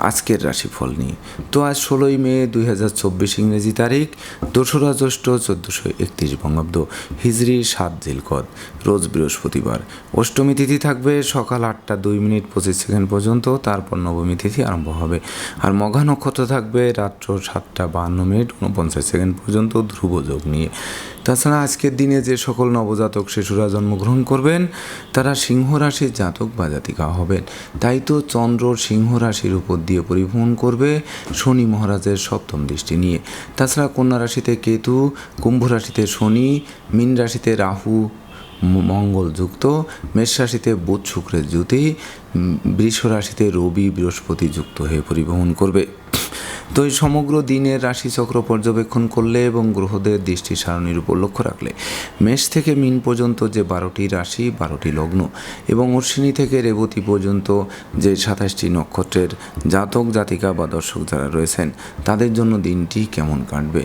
আজকের রাশিফল নিয়ে। তো আজ ষোলোই মে দুই হাজার চব্বিশ ইংরেজি তারিখ, দোসরা জ্যৈষ্ঠ চোদ্দোশো একত্রিশ বঙ্গাব্দ হিজড়ি সাত জিলকদ রোজ বৃহস্পতিবার। অষ্টমী তিথি থাকবে সকাল আটটা দুই মিনিট পঁচিশ সেকেন্ড পর্যন্ত, তারপর নবমী তিথি আরম্ভ হবে। আর মঘা নক্ষত্র থাকবে রাত্র সাতটা বাহান্ন মিনিট উনপঞ্চাশ সেকেন্ড পর্যন্ত ধ্রুব যোগ নিয়ে। তাছাড়া আজকের দিনে যে সকল নবজাতক শিশুরা জন্মগ্রহণ করবেন, তারা সিংহ রাশির জাতক বা জাতিকা হবেন। তাই তো চন্দ্র সিংহ রাশির উপর দিয়ে পরিভ্রমণ করবে শনি মহারাজের সপ্তম দৃষ্টি নিয়ে। তাছাড়া কন্যা রাশিতে কেতু, কুম্ভ রাশিতে শনি, মীন রাশিতে রাহু মঙ্গলযুক্ত মেষ রাশিতে বুধ, শুক্রের জ্যোতি বৃষ রাশিতে রবি, বৃহস্পতি যুক্ত হয়ে পরিবহন করবে। তো এই সমগ্র দিনের রাশিচক্র পর্যবেক্ষণ করলে এবং গ্রহদের দৃষ্টি সারণীর উপর লক্ষ্য রাখলে মেষ থেকে মিন পর্যন্ত যে বারোটি রাশি, বারোটি লগ্ন এবং অশ্বিনী থেকে রেবতী পর্যন্ত যে সাতাশটি নক্ষত্রের জাতক, জাতিকা বা দর্শক যারা রয়েছেন, তাদের জন্য দিনটি কেমন কাটবে?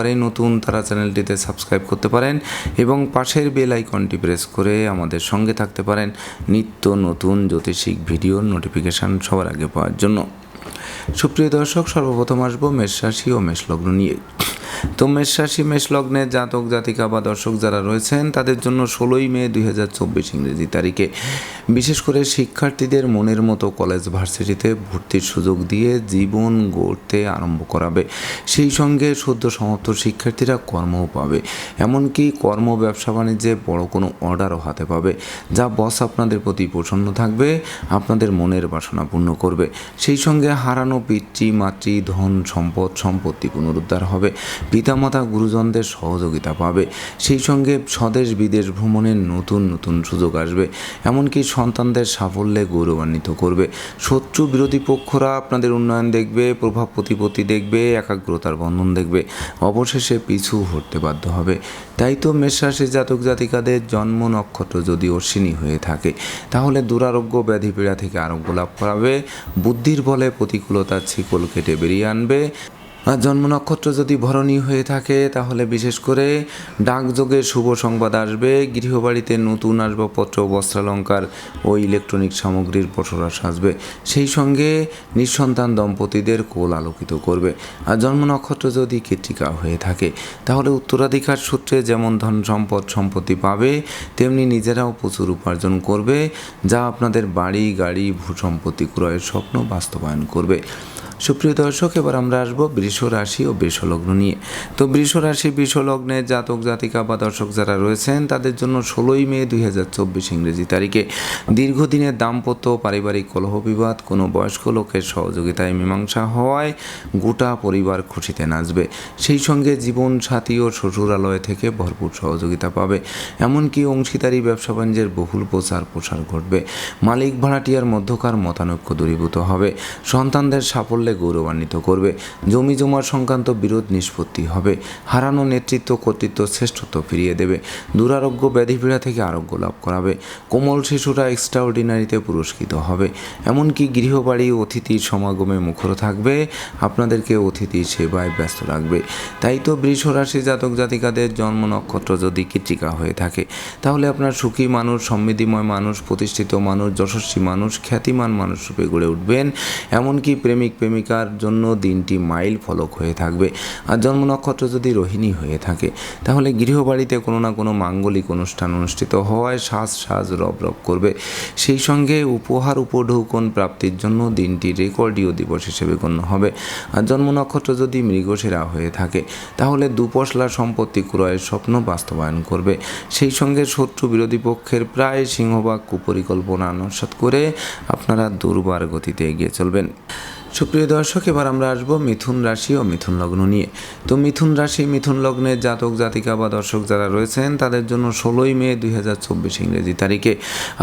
একেবারেই নতুন তারা চ্যানেলটিতে সাবস্ক্রাইব করতে পারেন এবং পাশের বেল আইকনটি প্রেস করে আমাদের সঙ্গে থাকতে পারেন নিত্য নতুন জ্যোতিষিক ভিডিওর নোটিফিকেশান সবার আগে পাওয়ার জন্য। সুপ্রিয় দর্শক, সর্বপ্রথম আসব মেষ রাশি ও মেষ লগ্ন নিয়ে। তো মেষ রাশি মেষ লগ্নের জাতক, জাতিকা বা দর্শক যারা রয়েছেন, তাদের জন্য ষোলোই মে দুই হাজার চব্বিশ ইংরেজি তারিখে। বিশেষ করে শিক্ষার্থীদের মনের মতো কলেজ ভার্সিটিতে ভর্তির সুযোগ দিয়ে জীবন গড়তে আরম্ভ করাবে। সেই সঙ্গে সদ্য সমাপ্ত শিক্ষার্থীরা কর্মও পাবে। এমনকি কর্ম, ব্যবসা, বাণিজ্যে বড় কোনো অর্ডারও হাতে পাবে, যা বস আপনাদের প্রতি প্রসন্ন থাকবে, আপনাদের মনের বাসনা পূর্ণ করবে। সেই সঙ্গে হারানো পিতৃ, মাতৃ, ধন, সম্পদ, সম্পত্তি পুনরুদ্ধার হবে। পিতামাতা গুরুজনদের সহযোগিতা পাবে। সেই সঙ্গে স্বদেশ বিদেশ ভ্রমণের নতুন নতুন সুযোগ আসবে। এমনকি সন্তানদের সাফল্যে গৌরবান্বিত করবে। শত্রু বিরোধী পক্ষরা আপনাদের উন্নয়ন দেখবে, প্রভাব প্রতিপত্তি দেখবে, একাগ্রতার বন্ধন দেখবে। অবশেষে পিছু হটতে বাধ্য হবে। তাই তো মেষরাশি জাতক জাতিকাদের জন্ম নক্ষত্র যদি অশ্বিনী হয়ে থাকে, তাহলে দুরারোগ্য ব্যাধি পীড়া থেকে আরোগ্য লাভ করাবে। বুদ্ধির বলে প্রতিকূলতার ছিকল কেটে বেরিয়ে আনবে। জন্ম নক্ষত্র যদি ভরণী হয়ে থাকে, তাহলে বিশেষ করে ডাকযোগে শুভ সংবাদ আসবে। গৃহবাড়িতে নতুন আসবাবপত্র, বস্ত্রালঙ্কার ও ইলেকট্রনিক সামগ্রীর পসরাস আসবে। সেই সঙ্গে নিঃসন্তান দম্পতিদের কোল আলোকিত করবে। আর জন্ম নক্ষত্র যদি কৃত্রিকা হয়ে থাকে, তাহলে উত্তরাধিকার সূত্রে যেমন ধন সম্পদ, সম্পত্তি পাবে, তেমনি নিজেরাও প্রচুর উপার্জন করবে, যা আপনাদের বাড়ি, গাড়ি ভূ সম্পত্তি ক্রয়ের স্বপ্ন বাস্তবায়ন করবে। সুপ্রিয় দর্শক, এবার আমরা আসব বৃষ রাশি ও বৃষ লগ্ন নিয়ে। তো বৃষ রাশি বৃষ লগ্নের জাতক, জাতিকা বা দর্শক যারা রয়েছেন, তাদের জন্য ষোলোই মে দুই হাজার চব্বিশ ইংরেজি তারিখে। দীর্ঘদিনের দাম্পত্য পারিবারিক কলহ বিবাদ, কোনো বয়স্ক লোকের সহযোগিতায় মীমাংসা হওয়ায় গোটা পরিবার খুশিতে নাচবে। সেই সঙ্গে জীবন সাথী ও শ্বশুরালয় থেকে ভরপুর সহযোগিতা পাবে। এমনকি অংশীদারি, ব্যবসা বাণিজ্যের বহুল প্রচার প্রসার ঘটবে। মালিক ভাড়াটিয়ার মধ্যকার মতানৈক্য দূরীভূত হবে। সন্তানদের সাফল্যে গৌরবান্বিত করবে। জমি জমার সংক্রান্ত বিরোধ নিষ্পত্তি হবে। হারানো নেতৃত্ব কর্তৃত্ব শ্রেষ্ঠত্ব ফিরিয়ে দেবে। দুরারোগ্য ব্যাধিপীড়া থেকে আরোগ্য লাভ করাবে। কোমল শিশুরা এক্সট্রা অর্ডিনারিতে পুরস্কৃত হবে। এমনকি গৃহবাড়ি অতিথির সমাগমে মুখর থাকবে। আপনাদেরকে অতিথি সেবায় ব্যস্ত রাখবে। তাই তো বৃষ রাশি জাতক জাতিকাদের জন্ম নক্ষত্র যদি কৃত্রিকা হয়ে থাকে, তাহলে আপনার সুখী মানুষ, সমৃদ্ধিময় মানুষ, প্রতিষ্ঠিত মানুষ, যশস্বী মানুষ, খ্যাতিমান মানুষ রূপে গড়ে উঠবেন। এমনকি প্রেমিক প্রেমিক প্রেমিকার জন্য দিনটি মাইল ফলক হয়ে থাকবে। আর জন্ম নক্ষত্র যদি রোহিণী হয়ে থাকে, তাহলে গৃহবাড়িতে কোনো না কোনো মাঙ্গলিক অনুষ্ঠান অনুষ্ঠিত হওয়ায় সাজ সাজ রব রব করবে। সেই সঙ্গে উপহার উপঢৌকন প্রাপ্তির জন্য দিনটি রেকর্ডীয় দিবস হিসেবে গণ্য হবে। আর জন্ম নক্ষত্র যদি মৃগশিরা হয়ে থাকে, তাহলে দুপশলা সম্পত্তি ক্রয়ের স্বপ্ন বাস্তবায়ন করবে। সেই সঙ্গে শত্রু বিরোধী পক্ষের প্রায় সিংহবাগ কুপরিকল্পনা আনুষ্ঠাত করে আপনারা দুর্বার গতিতে এগিয়ে চলবেন। সুপ্রিয় দর্শক, এবার আমরা আসব মিথুন রাশি ও মিথুন লগ্ন নিয়ে। তো মিথুন রাশি, মিথুন লগ্নের জাতক, জাতিকা বা দর্শক যারা রয়েছেন, তাদের জন্য ষোলোই মে দুই হাজার চব্বিশ ইংরেজি তারিখে।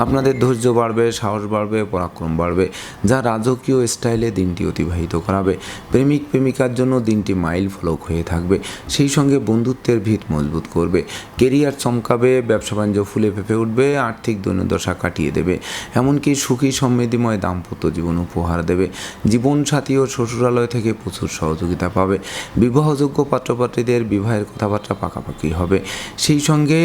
আপনাদের ধৈর্য বাড়বে, সাহস বাড়বে, পরাক্রম বাড়বে, যা রাজকীয় স্টাইলে দিনটি অতিবাহিত করাবে। প্রেমিক, প্রেমিকার জন্য দিনটি মাইল ফলক হয়ে থাকবে, সেই সঙ্গে বন্ধুত্বের ভিত মজবুত করবে। কেরিয়ার চমকাবে, ব্যবসা বাণিজ্য ফুলে ফেপে উঠবে, আর্থিক দৈন্যদশা কাটিয়ে দেবে, এমনকি সুখী, সমৃদ্ধিময় দাম্পত্য জীবন উপহার দেবে। জীবনসাথী ও শ্বশুরালয় থেকে প্রচুর সহযোগিতা পাবে। বিবাহযোগ্য পাত্রপাত্রীদের বিবাহের কথাবার্তা পাকাপাকি হবে। সেই সঙ্গে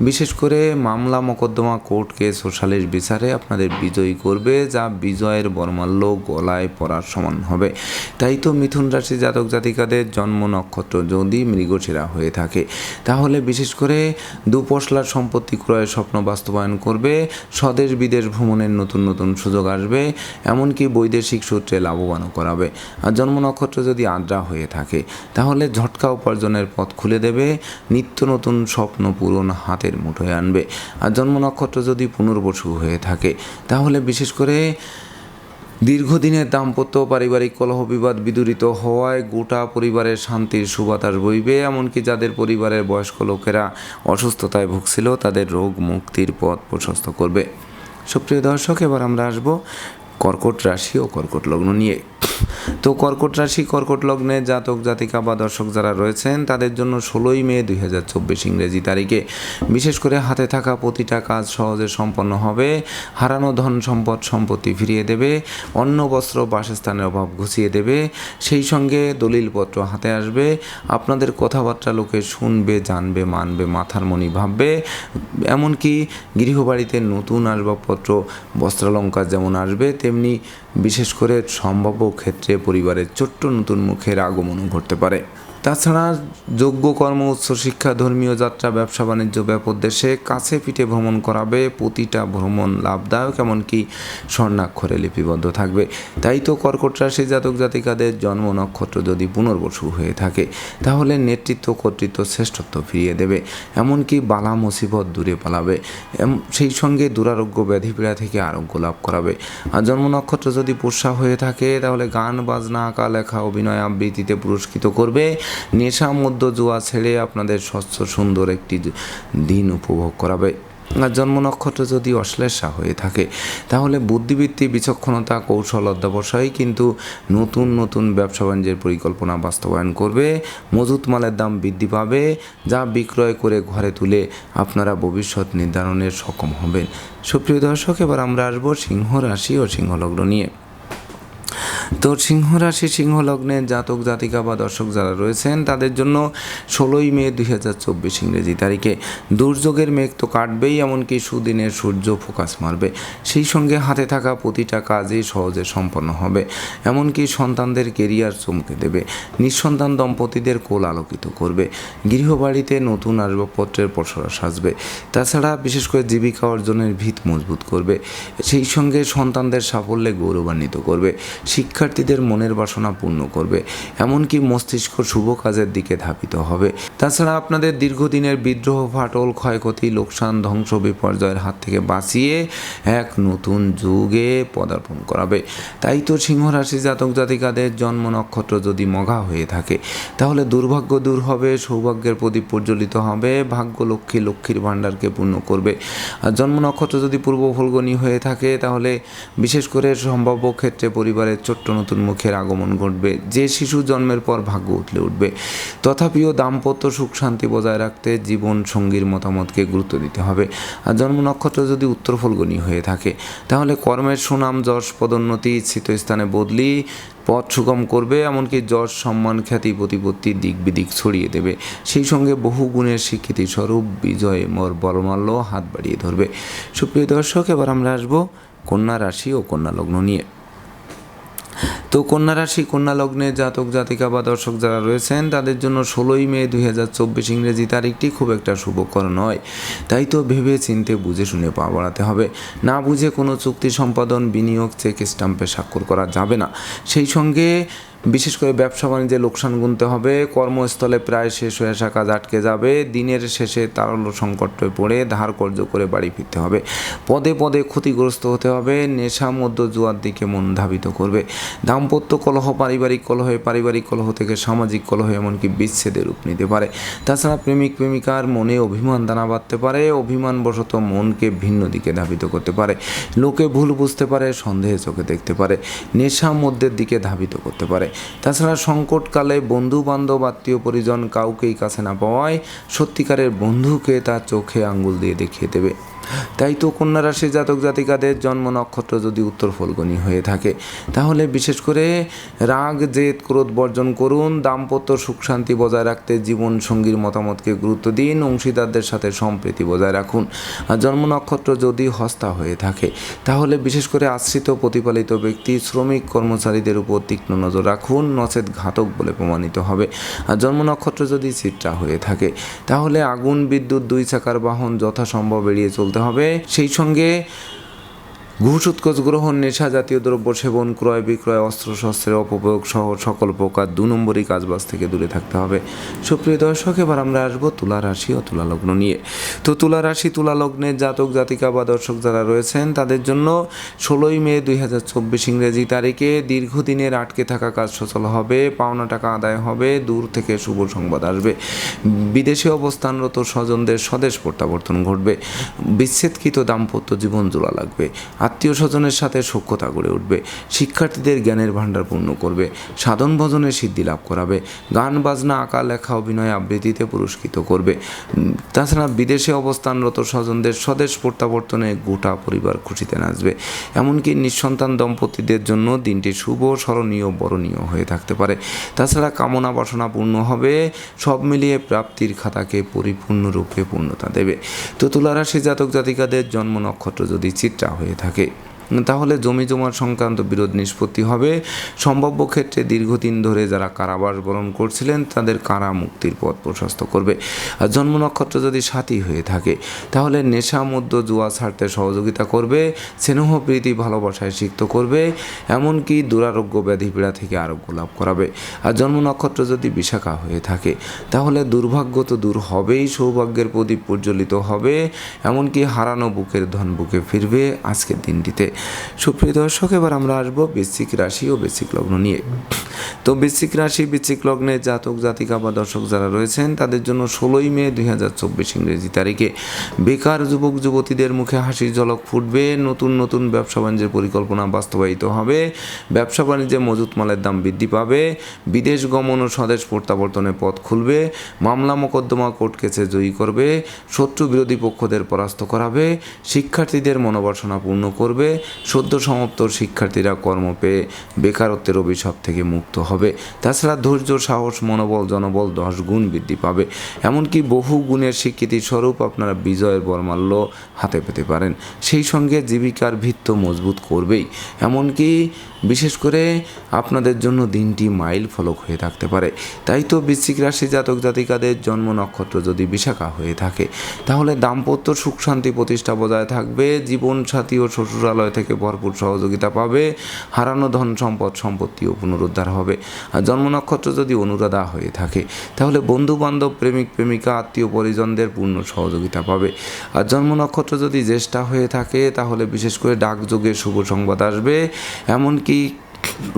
বিশেষ করে মামলা মোকদ্দমা কোর্ট কেস ও বিচারে আপনাদের বিজয়ী করবে, যা বিজয়ের বর্মাল্য গলায় পড়ার সমান হবে। তাই তো মিথুন রাশি জাতক জাতিকাদের জন্ম নক্ষত্র যদি মৃগশিরা হয়ে থাকে, তাহলে বিশেষ করে দুপশলার সম্পত্তি ক্রয়ের স্বপ্ন বাস্তবায়ন করবে, স্বদেশ বিদেশ ভ্রমণের নতুন নতুন সুযোগ আসবে, এমনকি বৈদেশিক সূত্রে লাভবানও করাবে। আর জন্ম নক্ষত্র যদি আদ্রা হয়ে থাকে, তাহলে ঝটকা উপার্জনের পথ খুলে দেবে, নিত্য নতুন স্বপ্ন পূরণ হাতের মুঠোয় আনবে। আর জন্ম নক্ষত্র যদি পুনর্বসু হয়ে থাকে, তাহলে বিশেষ করে দীর্ঘদিনের দাম্পত্য, পারিবারিক কলহ বিবাদ বিদূরিত হওয়ায় গোটা পরিবারের শান্তির সুবাতাস বইবে। এমনকি যাদের পরিবারের বয়স্ক লোকেরা অসুস্থতায় ভুগছিল, তাদের রোগ মুক্তির পথ প্রশস্ত করবে। সুপ্রিয় দর্শক, এবার আমরা আসব কর্কট রাশি ও কর্কট লগ্ন নিয়ে তো কর্কট রাশি, কর্কট লগ্নে জাতক, জাতিকা বা দর্শক যারা রয়েছেন, তাদের জন্য ষোলোই মে দুই হাজার চব্বিশ ইংরেজি তারিখে। বিশেষ করে হাতে থাকা প্রতিটা কাজ সহজে সম্পন্ন হবে। হারানো ধন সম্পদ, সম্পত্তি ফিরিয়ে দেবে। অন্ন, বস্ত্র, বাসস্থানের অভাব ঘুষিয়ে দেবে। সেই সঙ্গে দলিলপত্র হাতে আসবে। আপনাদের কথাবার্তা লোকে শুনবে, জানবে, মানবে, মাথার মনি ভাববে। এমনকি গৃহবাড়িতে নতুন আসবাবপত্র, বস্ত্রালঙ্কার যেমন আসবে, তেমনি বিশেষ করে সম্ভাব্য ক্ষেত্রে পরিবারের ছোট্ট নতুন মুখের আগমনও ঘটতে পারে। তাছাড়া যোগ্য কর্ম উচ্চশিক্ষা ধর্মীয় যাত্রা, ব্যবসা বাণিজ্য, ব্যাপক দেশে কাছে পিঠে ভ্রমণ করাবে, প্রতিটা ভ্রমণ লাভদায়ক, এমনকি স্বর্ণাক্ষরে লিপিবদ্ধ থাকবে। তাই তো কর্কট রাশি জাতক জাতিকাদের জন্ম নক্ষত্র যদি পুনর্বসু হয়ে থাকে, তাহলে নেতৃত্ব কর্তৃত্ব শ্রেষ্ঠত্ব ফিরিয়ে দেবে, এমনকি বালা মুসিবত দূরে পালাবে সেই সঙ্গে দুরারোগ্য ব্যাধিপীড়া থেকে আরোগ্য লাভ করাবে। আর জন্ম নক্ষত্র যদি পোষা হয়ে থাকে, তাহলে গান, বাজনা, আঁকা, লেখা, অভিনয় আবৃত্তিতে পুরস্কৃত করবে নেশা মধ্য জুয়া ছেড়ে আপনাদের স্বচ্ছ সুন্দর একটি দিন উপভোগ করাবে। জন্ম নক্ষত্র যদি অশ্লেষা হয়ে থাকে, তাহলে বুদ্ধিবৃত্তি, বিচক্ষণতা, কৌশল অধ্যাবসায় কিন্তু নতুন নতুন ব্যবসা বাণিজ্যের পরিকল্পনা বাস্তবায়ন করবে। মজুত মালের দাম বৃদ্ধি পাবে, যা বিক্রয় করে ঘরে তুলে আপনারা ভবিষ্যৎ নির্ধারণের সক্ষম হবেন। সুপ্রিয় দর্শক, এবার আমরা আসব সিংহ রাশি ও সিংহলগ্ন নিয়ে। তো সিংহ রাশি, সিংহ লগ্নের জাতক, জাতিকা বা দর্শক যারা রয়েছেন, তাদের জন্য ষোলোই মে দুই হাজার চব্বিশ ইংরেজি তারিখে। দুর্যোগের মেঘ তো কাটবেই, এমনকি সুদিনের সূর্য ফোকাস মারবে। সেই সঙ্গে হাতে থাকা প্রতিটা কাজই সহজে সম্পন্ন হবে। এমনকি সন্তানদের কেরিয়ার চমকে দেবে। নিঃসন্তান দম্পতিদের কোল আলোকিত করবে। গৃহবাড়িতে নতুন আসবাবপত্রের পসরা সাজবে। তাছাড়া বিশেষ করে জীবিকা অর্জনের ভিত মজবুত করবে। সেই সঙ্গে সন্তানদের সাফল্যে গৌরবান্বিত করবে। শিক্ষার্থীদের মনের বাসনা পূর্ণ করবে, এমনকি মস্তিষ্ক শুভ কাজের দিকে ধাবিত হবে। তাছাড়া আপনাদের দীর্ঘদিনের বিদ্রোহ, ফাটল, ক্ষয়ক্ষতি, লোকসান, ধ্বংস, বিপর্যয়ের হাত থেকে বাঁচিয়ে এক নতুন যুগে পদার্পণ করাবে। তাই তো সিংহ রাশি জাতক জাতিকাদের জন্ম নক্ষত্র যদি মঘা হয়ে থাকে, তাহলে দুর্ভাগ্য দূর হবে, সৌভাগ্যের প্রদীপ প্রজ্বলিত হবে, ভাগ্য লক্ষ্মী লক্ষ্মীর ভাণ্ডারকে পূর্ণ করবে। আর জন্ম নক্ষত্র যদি পূর্ব ফলগণী হয়ে থাকে, তাহলে বিশেষ করে সম্ভাব্য ক্ষেত্রে পরিবারের ছোট্ট নতুন মুখের আগমন ঘটবে। যে শিশু জন্মের পর ভাগ্য উঠলে উঠবে। তথাপিও দাম্পত্য সুখ শান্তি বজায় রাখতে জীবন সঙ্গীর মতামতকে গুরুত্ব দিতে হবে। আর জন্ম নক্ষত্র যদি উত্তর ফলগণী হয়ে থাকে, তাহলে কর্মের সুনাম, যশ, পদোন্নতি স্থানে বদলি, পথ সুগম করবে, এমনকি যশ, সম্মান, খ্যাতি, প্রতিপত্তি দিক বিদিক ছড়িয়ে দেবে। সেই সঙ্গে বহু গুণের স্বীকৃতি স্বরূপ বিজয়, মোর, বলমাল্য, হাত বাড়িয়ে ধরবে। সুপ্রিয় দর্শক, এবার আমরা আসব কন্যা রাশি ও কন্যা লগ্ন নিয়ে। তো কন্যা রাশি, কন্যা লগ্নে জাতক, জাতিকা বা দর্শক যারা রয়েছেন, তাদের জন্য ষোলোই মে দুই হাজার চব্বিশ ইংরেজি তারিখটি খুব একটা শুভকর নয়। তাই তো ভেবে চিনতে, বুঝে শুনে পা বাড়াতে হবে। না বুঝে কোনো চুক্তি সম্পাদন, বিনিয়োগ, চেক স্টাম্পে স্বাক্ষর করা যাবে না। সেই সঙ্গে বিশেষ করে ব্যবসা বাণিজ্যে লোকসান গুনতে হবে, কর্মস্থলে প্রায় শেষ হয়ে আসা কাজ আটকে যাবে, দিনের শেষে তারল্য সংকটে পড়ে ধার কর্য করে বাড়ি ফিরতে হবে। পদে পদে ক্ষতিগ্রস্ত হতে হবে, নেশা মধ্য জুয়ার দিকে মন ধাবিত করবে। দাম্পত্য কলহ, পারিবারিক কলহে পারিবারিক কলহ থেকে সামাজিক কলহ এমনকি বিচ্ছেদের রূপ নিতে পারে। তাছাড়া প্রেমিক, প্রেমিকার মনে অভিমান দানা বাঁধতে পারে, অভিমানবশত মনকে ভিন্ন দিকে ধাবিত করতে পারে। লোকে ভুল বুঝতে পারে, সন্দেহে চোখে দেখতে পারে। নেশা মধ্যের দিকে ধাবিত করতে পারে। তাছাড়া সংকটকালে বন্ধু বান্ধব আত্মীয় পরিজন কাউকেই কাছে না পাওয়ায় সত্যিকারের বন্ধুকে তার চোখে আঙ্গুল দিয়ে দেখিয়ে দেবে। তাই তো কন্যা রাশির জাতক জাতিকাদের জন্ম নক্ষত্র যদি উত্তর ফলগনি হয়ে থাকে, তাহলে বিশেষ করে রাগ, জেদ, ক্রোধ বর্জন করুন, দাম্পত্য সুখ শান্তি বজায় রাখতে জীবন সঙ্গীর মতামতকে গুরুত্ব দিন, অংশীদারদের সাথে সম্প্রীতি বজায় রাখুন। আর জন্ম নক্ষত্র যদি হস্তা হয়ে থাকে, তাহলে বিশেষ করে আশ্রিত প্রতিপালিত ব্যক্তি, শ্রমিক, কর্মচারীদের উপর তীক্ষ্ণ নজর রাখুন নচেত ঘাতক বলে প্রমাণিত হবে। আর জন্ম নক্ষত্র যদি চিত্রা হয়ে থাকে, তাহলে আগুন, বিদ্যুৎ, দুই চাকার বাহন যথাসম্ভব এড়িয়ে চলতে হবে। সেই সঙ্গে ঘুষ গ্রহণ নেশা জাতীয় দ্রব্য সেবন, ক্রয় বিক্রয়, অস্ত্রশস্ত্রের অপপ্রয়োগ সহ সকল প্রকার দু নম্বরই কাজবাজ থেকে দূরে থাকতে হবে। সুপ্রিয় দর্শক, এবার আমরা আসব তুলা রাশি ও তুলা লগ্ন নিয়ে। তো তুলা রাশি, তুলা লগ্নের জাতক, জাতিকা বা দর্শক যারা রয়েছেন, তাদের জন্য ষোলোই মে দুই হাজার চব্বিশ ইংরেজি তারিখে দীর্ঘদিনের আটকে থাকা কাজ সচল হবে, পাওনা টাকা আদায় হবে, দূর থেকে শুভ সংবাদ আসবে। বিদেশে অবস্থানরত স্বজনদের স্বদেশ প্রত্যাবর্তন ঘটবে। বিচ্ছেদকৃত দাম্পত্য জীবন জোড়া লাগবে। আত্মীয় স্বজনের সাথে সখ্যতা গড়ে উঠবে, শিক্ষার্থীদের জ্ঞানের ভাণ্ডার পূর্ণ করবে, সাধন ভজনের সিদ্ধি লাভ করাবে, গান, বাজনা, আঁকা, লেখা, অভিনয় আবৃত্তিতে পুরস্কৃত করবে। তাছাড়া বিদেশে অবস্থানরত স্বজনদের স্বদেশ প্রত্যাবর্তনে গোটা পরিবার খুশিতে নাচবে। এমনকি নিঃসন্তান দম্পতিদের জন্য দিনটি শুভ, স্মরণীয়, বরণীয় হয়ে থাকতে পারে। তাছাড়া কামনা বাসনা পূর্ণ হবে, সব মিলিয়ে প্রাপ্তির খাতাকে পরিপূর্ণরূপে পূর্ণতা দেবে। তো তুলারাশি জাতক জাতিকাদের জন্ম নক্ষত্র যদি চিত্রা হয়ে থাকে pakai তাহলে জমি জমার সংক্রান্ত বিরোধ নিষ্পত্তি হবে। সম্ভাব্য ক্ষেত্রে দীর্ঘদিন ধরে যারা কারাবাস বরণ করছিলেন, তাদের কারা মুক্তির পথ প্রশস্ত করবে? আর জন্ম নক্ষত্র যদি সাথী হয়ে থাকে, তাহলে নেশা মধ্য জুয়া ছাড়তে সহযোগিতা করবে, স্নেহ, প্রীতি, ভালোবাসায় সিক্ত করবে, এমনকি দুরারোগ্য ব্যাধি পীড়া থেকে আরোগ্য লাভ করাবে। আর জন্ম নক্ষত্র যদি বিশাখা হয়ে থাকে, তাহলে দুর্ভাগ্য তো দূর হবেই, সৌভাগ্যের প্রদীপ প্রজ্বলিত হবে, এমনকি হারানো বুকের ধন বুকে ফিরবে আজকের দিনটিতে। সুপ্রিয় দর্শক, এবার আমরা আসব বৃশ্চিক রাশি ও বৃশ্চিক লগ্ন নিয়ে। তো বৃশ্চিক রাশি, বৃশ্চিক লগ্নে জাতক, জাতিকা বা দর্শক যারা রয়েছেন, তাদের জন্য ষোলোই মে দুই হাজার চব্বিশ ইংরেজি তারিখে। বেকার যুবক, যুবতীদের মুখে হাসির ঝলক ফুটবে, নতুন নতুন ব্যবসা বাণিজ্যের পরিকল্পনা বাস্তবায়িত হবে, ব্যবসা বাণিজ্যে মজুত মালের দাম বৃদ্ধি পাবে, বিদেশ গমন ও স্বদেশ প্রত্যাবর্তনের পথ খুলবে, মামলা মোকদ্দমা কোর্ট কেসে জয়ী করবে, শত্রু বিরোধী পক্ষদের পরাস্ত করাবে, শিক্ষার্থীদের মনোবাসনা পূর্ণ করবে সদ্য সমাপ্ত শিক্ষার্থীরা কর্ম পেয়ে বেকারত্বের অভিশাপ থেকে মুক্ত হবে। তাছাড়া ধৈর্য, সাহস, মনোবল, জনবল দশ গুণ বৃদ্ধি পাবে। এমনকি বহু গুণের স্বীকৃতি স্বরূপ আপনারা বিজয়ের বর্মাল্য হাতে পেতে পারেন। সেই সঙ্গে জীবিকার ভিত্ত মজবুত করবেই। এমনকি বিশেষ করে আপনাদের জন্য দিনটি মাইল ফলক হয়ে থাকতে পারে। তাই তো বৃশ্চিক রাশি জাতক জাতিকাদের জন্ম নক্ষত্র যদি বিশাখা হয়ে থাকে, তাহলে দাম্পত্য সুখ শান্তি প্রতিষ্ঠা বজায় থাকবে জীবন সাথী ও শ্বশুরালয় থেকে ভরপুর সহযোগিতা পাবে, হারানো ধন সম্পদ সম্পত্তিও পুনরুদ্ধার হবে। আর জন্ম নক্ষত্র যদি অনুরাধা হয়ে থাকে, তাহলে বন্ধু বান্ধব প্রেমিক, প্রেমিকা, আত্মীয় পরিজনদের পূর্ণ সহযোগিতা পাবে। আর জন্ম নক্ষত্র যদি জ্যেষ্ঠা হয়ে থাকে, তাহলে বিশেষ করে ডাকযোগে শুভ সংবাদ আসবে, এমনকি que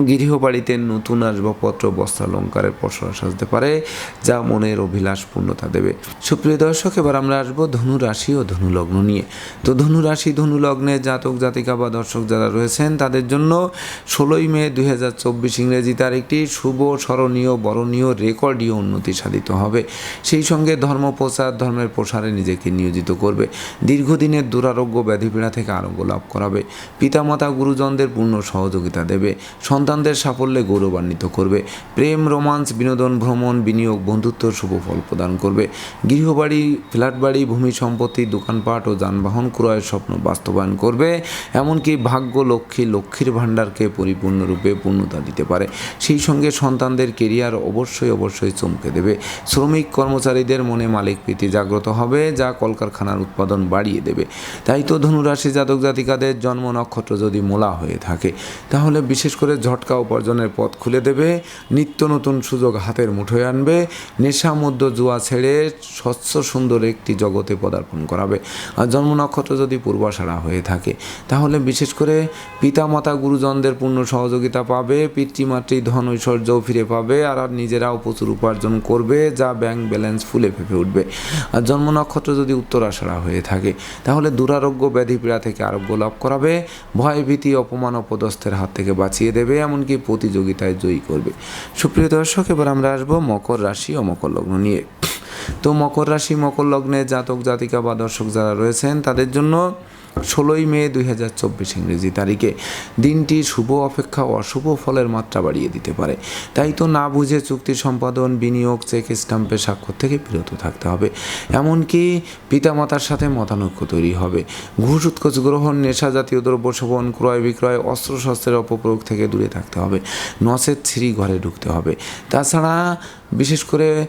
গৃহবাড়িতে নতুন আসবাবপত্র বস্ত্রালঙ্কারের পসরা সাজতে পারে, যা মনের অভিলাষ পূর্ণতা দেবে। সুপ্রিয় দর্শক, এবার আমরা আসব ধনু রাশি ও ধনু লগ্ন নিয়ে। তো ধনু রাশি ধনু লগ্নে জাতক, জাতিকা বা দর্শক যারা রয়েছেন, তাদের জন্য ষোলোই মে দুই হাজার চব্বিশ ইংরেজি তারিখটি শুভ, স্মরণীয়, বরণীয় রেকর্ডীয় উন্নতি সাধিত হবে। সেই সঙ্গে ধর্ম প্রচার ধর্মের প্রসারে নিজেকে নিয়োজিত করবে। দীর্ঘদিনের দুরারোগ্য, ব্যাধিপীড়া থেকে আরোগ্য লাভ করাবে। পিতামাতা, গুরুজনদের পূর্ণ সহযোগিতা দেবে। সন্তানদের সাফল্যে গৌরবান্বিত করবে। প্রেম, রোমান্স, বিনোদন, ভ্রমণ, বিনিয়োগ বন্ধুত্ব শুভ ফল প্রদান করবে। গৃহবাড়ি ফ্ল্যাট বাড়ি ভূমি সম্পত্তি, দোকানপাট ও যানবাহন ক্রয়ের স্বপ্ন বাস্তবায়ন করবে। এমনকি ভাগ্য, লক্ষ্মী, লক্ষ্মীর ভাণ্ডারকে পরিপূর্ণরূপে পূর্ণতা দিতে পারে। সেই সঙ্গে সন্তানদের কেরিয়ার অবশ্যই অবশ্যই চমকে দেবে। শ্রমিক কর্মচারীদের মনে মালিক প্রীতি জাগ্রত হবে, যা কলকারখানার উৎপাদন বাড়িয়ে দেবে। তাই তো ধনুরাশি জাতক জাতিকাদের জন্ম নক্ষত্র যদি মোলা হয়ে থাকে, তাহলে বিশেষ করে ঝটকা উপার্জনের পথ খুলে দেবে, নিত্য নতুন সুযোগ হাতের মুঠোয় আনবে, নেশা মধ্য জুয়া ছেড়ে স্বচ্ছ সুন্দর একটি জগতে পদার্পণ করাবে। আর জন্ম নক্ষত্র যদি পূর্বাশারা হয়ে থাকে, তাহলে বিশেষ করে পিতামাতা গুরুজনদের পূর্ণ সহযোগিতা পাবে, পিতৃমাতৃ ধন ঐশ্বর্যও ফিরে পাবে, আর আর নিজেরাও প্রচুর উপার্জন করবে, যা ব্যাংক ব্যালেন্স ফুলে ফেপে উঠবে। আর জন্ম নক্ষত্র যদি উত্তরাশারা হয়ে থাকে, তাহলে দুরারোগ্য ব্যাধি পীড়া থেকে আরোগ্য লাভ করাবে ভয় ভীতি অপমান অপদস্থের হাত থেকে বাঁচিয়ে দেবে, এমনকি প্রতিযোগিতায় জয়ী করবে। সুপ্রিয় দর্শক, এবার আমরা আসব মকর রাশি ও মকর লগ্ন নিয়ে। তো মকর রাশি, মকর লগ্নে জাতক, জাতিকা বা দর্শক যারা রয়েছেন, তাদের জন্য ষোলোই মে দুই হাজার চব্বিশ ইংরেজি তারিখে। দিনটি শুভ অপেক্ষা অশুভ ফলের মাত্রা বাড়িয়ে দিতে পারে। তাই তো না বুঝে চুক্তি সম্পাদন, বিনিয়োগ, চেক স্টাম্পে স্বাক্ষর থেকে বিরত থাকতে হবে। এমনকি পিতামাতার সাথে মতানৈক্য তৈরি হবে। ঘুষ, উৎকোচ গ্রহণ, নেশা জাতীয় দ্রব্য সেবন, ক্রয় বিক্রয় অস্ত্রশস্ত্রের অপপ্রয়োগ থেকে দূরে থাকতে হবে। নসের ছিঁড়ি ঘরে ঢুকতে হবে। তাছাড়া বিশেষ করে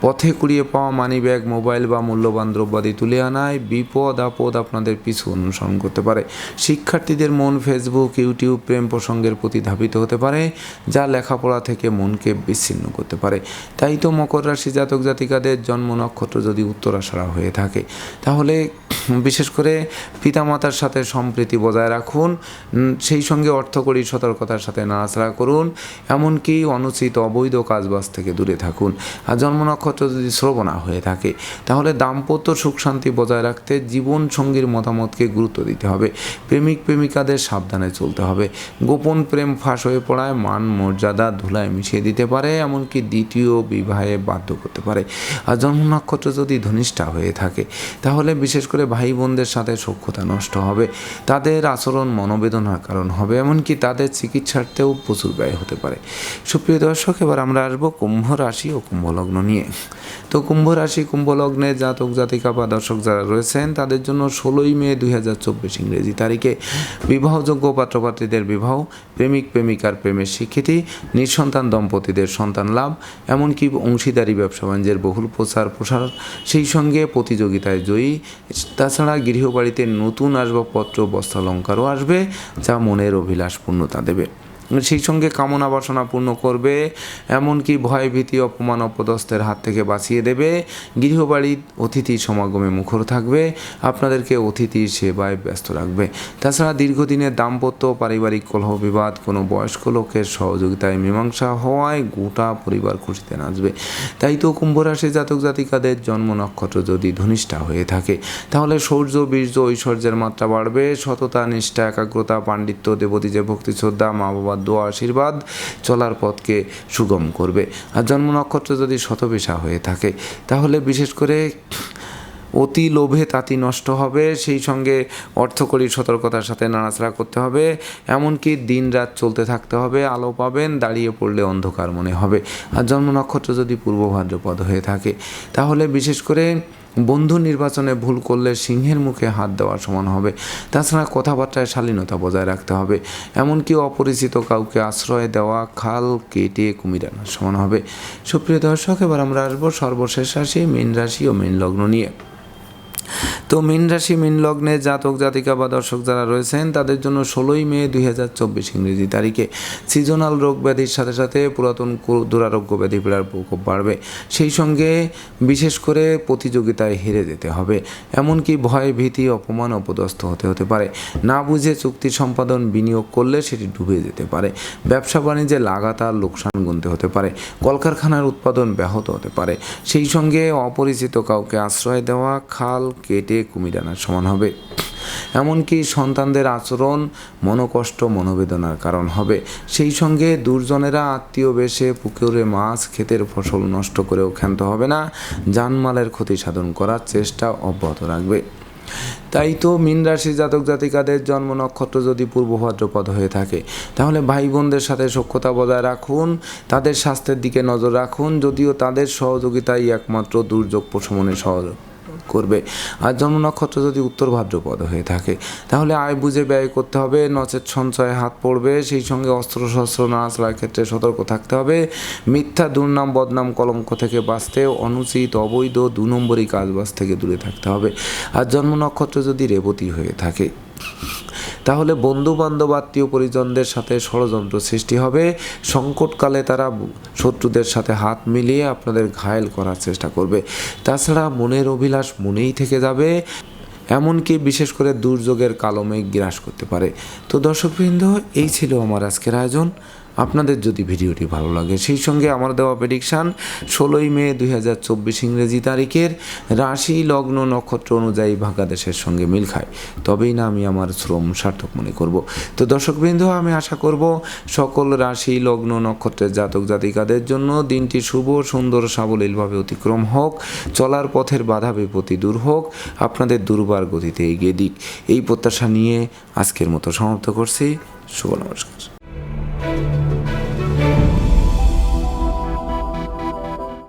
পথে কুড়িয়ে পাওয়া মানি ব্যাগ মোবাইল বা মূল্যবান দ্রব্যাদি তুলে আনায় বিপদ আপদ আপনাদের পিছু অনুসরণ করতে পারে। শিক্ষার্থীদের মন ফেসবুক ইউটিউব প্রেম প্রসঙ্গের প্রতি ধাবিত হতে পারে, যা লেখাপড়া থেকে মনকে বিচ্ছিন্ন করতে পারে। তাই তো মকর রাশি জাতক জাতিকাদের জন্ম নক্ষত্র যদি উত্তরাশারা হয়ে থাকে, তাহলে বিশেষ করে পিতামাতার সাথে সম্প্রীতি বজায় রাখুন সেই সঙ্গে অর্থকরী সতর্কতার সাথে নাড়াচাড়া করুন, এমনকি অনুচিত অবৈধ কাজবাজ থেকে দূরে থাকুন। আর জন্ম নক্ষত্র যদি শ্রবণা হয়ে থাকে, তাহলে দাম্পত্য সুখ শান্তি বজায় রাখতে জীবন সঙ্গীর মতামতকে গুরুত্ব দিতে হবে। প্রেমিক প্রেমিকাদের সাবধানে চলতে হবে। গোপন প্রেম ফাঁস হয়ে পড়ায় মান, মর্যাদা, ধুলায় মিশিয়ে দিতে পারে, এমনকি দ্বিতীয় বিবাহে বাধ্য করতে পারে। আর জন্ম নক্ষত্র যদি ধনিষ্ঠা হয়ে থাকে, তাহলে বিশেষ করে ভাই বোনদের সাথে সখ্যতা নষ্ট হবে, তাদের আচরণ মনোবেদনার কারণ হবে, এমনকি তাদের চিকিৎসার্থেও প্রচুর ব্যয় হতে পারে। সুপ্রিয় দর্শক, এবার আমরা আসব কুম্ভ রাশি ও কুম্ভ লগ্ন নিয়ে। তো কুম্ভ রাশি কুম্ভ লগ্নে জাতক, জাতিকা বা দর্শক যারা রয়েছেন, তাদের জন্য ষোলোই মে দুই হাজার চব্বিশ ইংরেজি তারিখে বিবাহযোগ্য পাত্রপাত্রীদের বিবাহ, প্রেমিক, প্রেমিকার প্রেমের স্বীকৃতি, নিঃসন্তান, দম্পতিদের সন্তান লাভ, এমনকি অংশীদারি, ব্যবসা বাণিজ্যের বহুল প্রচার প্রসার সেই সঙ্গে প্রতিযোগিতায় জয়ী তাছাড়া গৃহবাড়িতে নতুন আসবাবপত্র বস্ত্রালঙ্কারও আসবে যা মনের অভিলাষ পূর্ণতা দেবে। সেই সঙ্গে কামনা বাসনা পূর্ণ করবে, এমনকি ভয় ভীতি, অপমান, অপদস্থের হাত থেকে বাঁচিয়ে দেবে। গৃহবাড়ির অতিথি সমাগমে মুখর থাকবে, আপনাদেরকে অতিথি সেবায় ব্যস্ত রাখবে। তাছাড়া দীর্ঘদিনের দাম্পত্য পারিবারিক কলহ বিবাদ, কোনো বয়স্ক লোকের সহযোগিতায় মীমাংসা হওয়ায় গোটা পরিবার খুশিতে নাচবে। তাই তো কুম্ভ রাশি জাতক জাতিকাদের জন্ম নক্ষত্র যদি ধনিষ্ঠা হয়ে থাকে, তাহলে শৌর্য বীর্য, ঐশ্বর্যের মাত্রা বাড়বে। সততা, নিষ্ঠা, একাগ্রতা, পাণ্ডিত্য দেবতীজে ভক্তি, শ্রদ্ধা মা বাবার দোয়া আশীর্বাদ চলার পথকে সুগম করবে। আর জন্ম নক্ষত্র যদি শতবিশা হয়ে থাকে, তাহলে বিশেষ করে অতি লোভে তাঁতি নষ্ট হবে, সেই সঙ্গে অর্থকরী সতর্কতার সাথে নাড়াচাড়া করতে হবে, এমনকি দিন রাত চলতে থাকতে হবে, আলো পাবেন, দাঁড়িয়ে পড়লে অন্ধকার মনে হবে। আর জন্ম নক্ষত্র যদি পূর্ব ভাদ্রপদ হয়ে থাকে, তাহলে বিশেষ করে বন্ধু নির্বাচনে ভুল করলে সিংহের মুখে হাত দেওয়ার সমান হবে। তাছাড়া কথাবার্তায় শালীনতা বজায় রাখতে হবে। এমনকি অপরিচিত কাউকে আশ্রয় দেওয়া, খাল কেটে কুমির আনার সমান হবে। সুপ্রিয় দর্শক, এবার আমরা আসব সর্বশেষ রাশি, মীন রাশি ও মীন লগ্ন নিয়ে। তো মীন রাশি, মীন লগ্নে জাতক, জাতিকা বা দর্শক যারা রয়েছেন, তাদের জন্য ষোলোই মে দুই হাজার চব্বিশ ইংরেজি তারিখে। সিজনাল রোগ ব্যাধির সাথে সাথে পুরাতন দুরারোগ্য ব্যাধি পীড়ার প্রকোপ বাড়বে। সেই সঙ্গে বিশেষ করে প্রতিযোগিতায় হেরে যেতে হবে। এমনকি ভয়, ভীতি, অপমান, অপদস্থ হতে হতে পারে। না বুঝে চুক্তি সম্পাদন, বিনিয়োগ করলে সেটি ডুবে যেতে পারে। ব্যবসা বাণিজ্যে লাগাতার লোকসান গুনতে হতে পারে। কলকারখানার উৎপাদন ব্যাহত হতে পারে। সেই সঙ্গে অপরিচিত কাউকে আশ্রয় দেওয়া, খাল কেটে কুমির আনার সমান হবে। এমনকি সন্তানদের আচরণ মনোকষ্ট, মনোবেদনার কারণ হবে। সেই সঙ্গে দুর্জনেরা আত্মীয় বেশে পুকুরে মাছ, ক্ষেতের ফসল নষ্ট করেও ক্ষান্ত হবে না। জানমালের ক্ষতি সাধন করার চেষ্টা অব্যাহত রাখবে। তাই তো মীন রাশি জাতক জাতিকাদের জন্ম নক্ষত্র যদি পূর্ব ভাদ্রপদ হয়ে থাকে, তাহলে ভাই বোনদের সাথে সখ্যতা বজায় রাখুন, তাদের স্বাস্থ্যের দিকে নজর রাখুন, যদিও তাদের সহযোগিতাই একমাত্র দুর্যোগ প্রশমনে সহযোগ করবে। আর জন্ম নক্ষত্র যদি উত্তর ভাদ্রপদ হয়ে থাকে, তাহলে আয় বুঝে ব্যয় করতে হবে, নচেত সঞ্চয়ে হাত পড়বে, সেই সঙ্গে অস্ত্র, শস্ত্র না চলার ক্ষেত্রে সতর্ক থাকতে হবে। মিথ্যা, দুর্নাম, বদনাম, কলঙ্ক থেকে বাঁচতে, অনুচিত, অবৈধ, দু নম্বরই কাজবাজ থেকে দূরে থাকতে হবে। আর জন্ম নক্ষত্র যদি রেবতী হয়ে থাকে তাহলে বন্ধু বান্ধব আত্মীয় পরিজনদের সাথে ষড়যন্ত্র সৃষ্টি হবে। সংকটকালে তারা শত্রুদের সাথে হাত মিলিয়ে আপনাদের ঘায়েল করার চেষ্টা করবে। তাছাড়া মনের অভিলাষ মনেই থেকে যাবে, এমনকি বিশেষ করে দুর্যোগের কালমে গ্রাস করতে পারে। তো দর্শকবৃন্দ, এই ছিল আমার আজকের আয়োজন। আপনাদের যদি ভিডিওটি ভালো লাগে, সেই সঙ্গে আমার দেওয়া প্রেডিকশান ষোলোই মে দুই হাজার চব্বিশ ইংরেজি তারিখের রাশি লগ্ন নক্ষত্র অনুযায়ী বাংলাদেশের সঙ্গে মিল খায়। তবেই না আমি আমার শ্রম সার্থক মনে করব। তো দর্শকবৃন্দ, আমি আশা করব সকল রাশি লগ্ন নক্ষত্রের জাতক জাতিকাদের জন্য দিনটি শুভ, সুন্দর, সাবলীলভাবে অতিক্রম হোক, চলার পথের বাধা বিপত্তি দূর হোক, আপনাদের দুর্বার গতিতে এগিয়ে দিক। এই প্রত্যাশা নিয়ে আজকের মতো সমাপ্ত করছি। শুভ নমস্কার।